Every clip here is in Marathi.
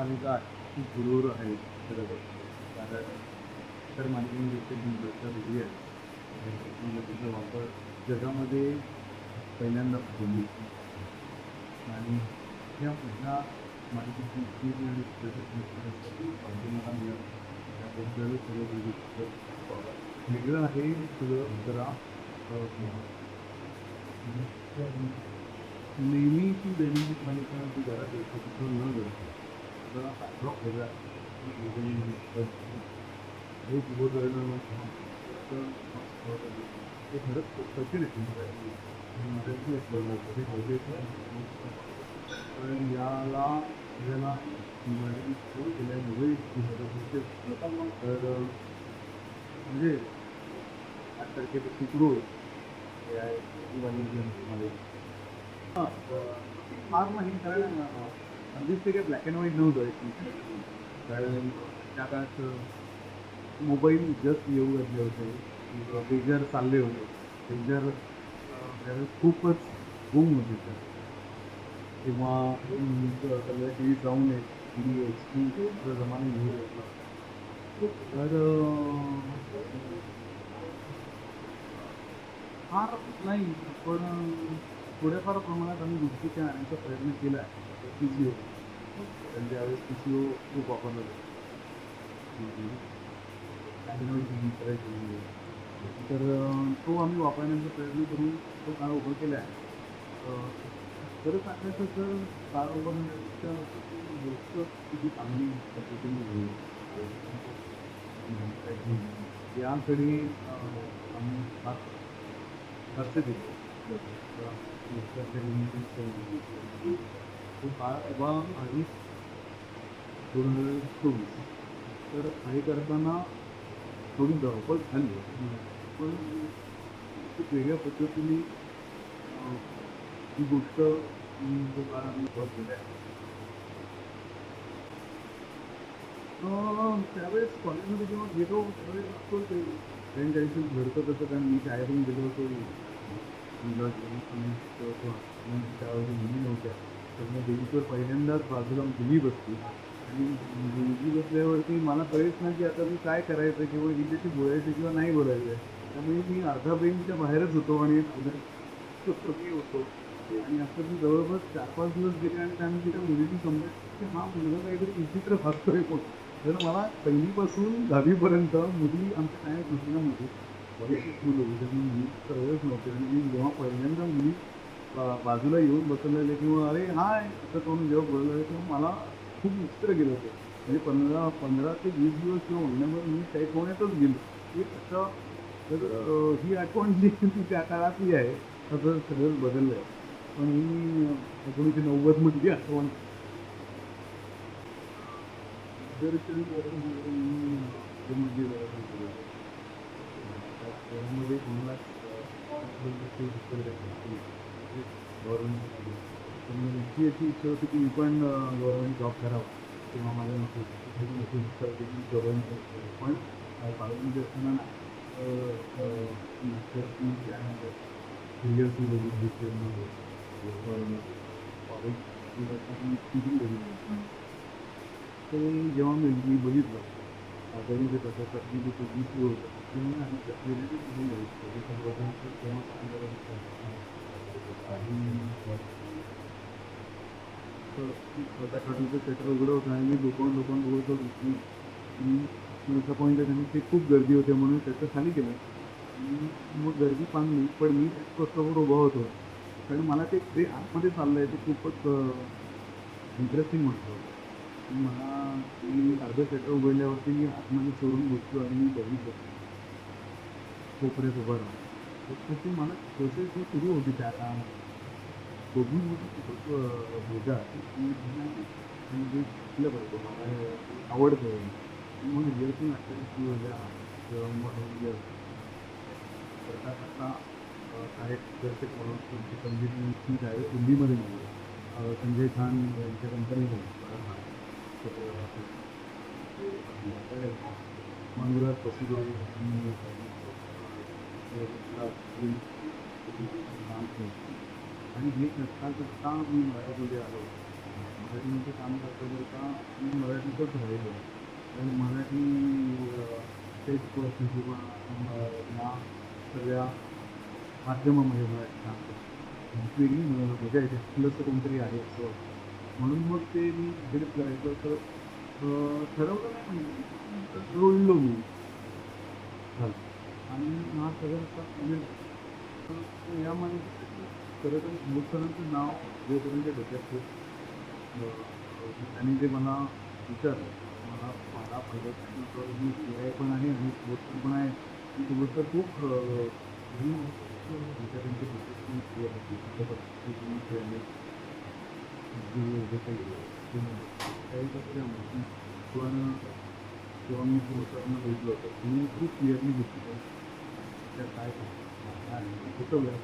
महापालिका ही गुरुवर आहे खरं तर. कारण तर मानवी गोष्ट वेगळी आहे. टेक्नॉलॉजीचा वापर जगामध्ये पहिल्यांदा होईल. आणि या महिला माहितीची स्थिती मिळालं. त्याबद्दल वेगळं आहे सगळं जरा नेहमी ती दैनंदिन मालिका ती घरात येतो तिथं न घडते जरा बॅकड्रॉप वेगळा आहे. हे उभं करणं ते खरंच कठीण आहे आणि माझ्याशी असलं ते गरजेचं आहे. पण याला आपल्याला मराठी सुरू केल्यामुळे ही मदत होते तर अं, म्हणजे आठ तारखेपासून सुरू होईल हे आहे दिवाळी हां फार नाही कारण अं, अगदीच ते काही ब्लॅक अँड व्हाईट नव्हतं कारण त्या काळात मोबाईल जस्ट येऊ घातले होते पेजर चालले होते पेजर त्यावेळेस खूपच गुम होते तर किंवा सगळ्या टी व्ही जाऊन टी व्ही एच डी जमाने घेऊ शकला तर फार नाही पण थोड्याफार प्रमाणात आम्ही गोष्टीच्या आणण्याचा प्रयत्न केला आहे. पी सी ओ कारण त्यावेळेस पी सी ओ खूप वापरला जातं. तर तो आम्ही वापरण्याचा प्रयत्न करून तो काळ उभं केला आहे. अं, सांगायचं तर काळ उभारण्याच्या गोष्ट किती चांगली पद्धतीने होईल. याकडे आम्ही लक्ष खर्च केला तो दोन हजार चोवीस तर काही करताना थोडी धावपळ झाली पण खूप वेगळ्या पद्धतीने ही गोष्ट त्यावेळेस कॉलेजमध्ये जेव्हा गेलो त्यावेळेस असतो ते फ्रेंड काही घडतं तसं कारण मी शाळेतून गेलो होतो नव्हत्या तर मग पहिल्यांदाच बाजूला मुली बसली आणि मुलगी बसल्यावरती मला कळेच ना की आता मी काय करायचं किंवा हिच्याशी बोलायचं किंवा नाही बोलायचं. त्यामुळे मी अर्धा बेंकच्या बाहेरच होतो आणि कमी होतो. आणि असं मी जवळपास चार पाच दिवस गेले आणि त्यानंतर तिथे मुलीची समजत की हा मुलगा काहीतरी विचित्र भागतोय पण तर मला पहिलीपासून दहावीपर्यंत मुली आमच्या काय नव्हती मुली. बरेचशीच मुलं होती सर्वच नव्हते आणि मी जेव्हा पहिल्यांदा मुली बाजूला येऊन बसवलेले किंवा अरे हाय असं करून जेव्हा बोलले तेव्हा मला खूप विचित्र गेलं होतं. म्हणजे पंधरा पंधरा ते वीस दिवस किंवा महिन्याभर मी त्या होण्यातच गेलो. की असं तर ही आठवण जी ती त्या काळातली आहे असं सगळं बदललं आहे. पण ही एकोणीसशे नव्वदमधली आठवण. दर्शन करून मी ते अशी इच्छा होती की मी पण गव्हर्नमेंट जॉब करावा किंवा माझ्या नोकरी नोकरी इच्छा होती की गव्हर्नमेंट पण कॉलेजमध्ये असताना ना त्यानंतर सिरियसली बघितली कॉलेज टीचिंग बघितली ते जेव्हा मी बघितलं तरी ते कसं मी ते तेव्हा आम्ही रिलेटिव्ह म्हणून आणि उघडं होतं आणि मी लोकांना लोकांना बघत होतो की मी एका पॉईंट त्यांनी ते खूप गर्दी होते म्हणून त्याचं खाली केलं मग गर्दी पाहून पण मी कस्टमर उभा होतो कारण मला ते ते आतमध्ये चाललं आहे ते खूपच इंटरेस्टिंग वाटतं. मला मी अर्धं थिएटर उघडल्यावरती मी आतमध्ये चोरून बसलो आणि मी बघितलं. कोपऱ्यात उभा राहून. तर तशी मला प्रोसेस ही सुरू होती त्या काळामध्ये. बघून होती मजा म्हणजे शिकलं पाहिजे मला आवडतं मग रिअर्सिंग ॲक्टिव्हिटी सुरू झाल्या. किंवा मग रिअर करता करता काही दर्शक म्हणून तुमची संगीत मी त्यावेळेस हिंदीमध्ये मिळाली संजय खान यांच्या कंपनीमध्ये मंगुरात पशुदेव आणि हे करता का मी मराठीमध्ये आलो मराठीमध्ये काम करता करता मी मराठीतच राहिलो आणि मराठी स्टेज कोर्स किंवा या सगळ्या माध्यमामध्ये मराठी काम करतो वेगळी मजा येते प्लस कोणतरी आहे असं म्हणून मग ते मी हेल्प करायचं तर ठरवलं नाही म्हणजे जोडलो मी झालं आणि हा सगळा असा म्हणजे यामध्ये खरं तर मूर्तनाचं नाव जोपर्यंत डोक्यात त्यांनी जे मला विचारलं मला मला तर मी शिवाय पण आहे आणि स्पोर्ट्स पण आहे ती गोष्ट खूप ही आमच्या त्यांची किंवा काही पण जेव्हा मी प्रोत्साहन भेटलो होतो मी खूप क्लिअरली घेतली त्या काय काय होतं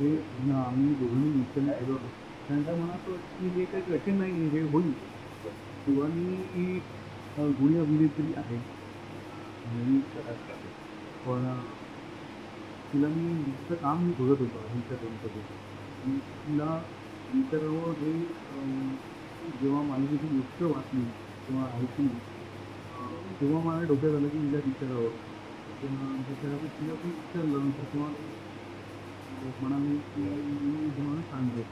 ते ना आम्ही दोघांनी निश्चय केलं होतो त्यांच्या मनात होतं की हे काही कठीण नाही हे होईल किंवा ही गुणी अभिनेत्री आहे मी पण तिला मी नुसतं काम मी बघत होतो हिच्या दोन तिला विचारावं हे जेव्हा माझी तिची गोष्ट वाचली किंवा ऐकली तेव्हा मला डोक्यात आलं की हिला विचारावं किंवा विचारावं तिला पण विचारलं नंतर किंवा म्हणाले की मी तुम्हाला सांगतो.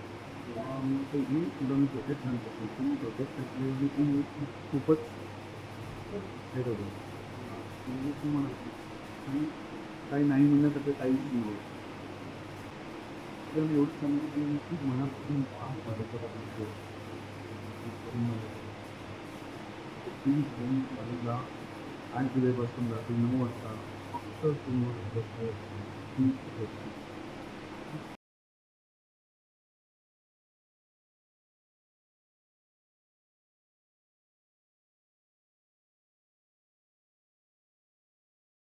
तेव्हा मी ते मी तुला मी प्रोजेक्ट सांगतो. तुम्ही प्रोजेक्ट असल्यावर मी खूपच हे होतं म्हणजे तू म्हणत आणि काही नाही म्हणण्यासारखं काही नाही आहे तर मी एवढं सांगतो की मी खूप मनापासून काम करत होतो तीन फोन कॉलेजला आठ जुलैपासून रात्री नऊ वाजता फक्त समोर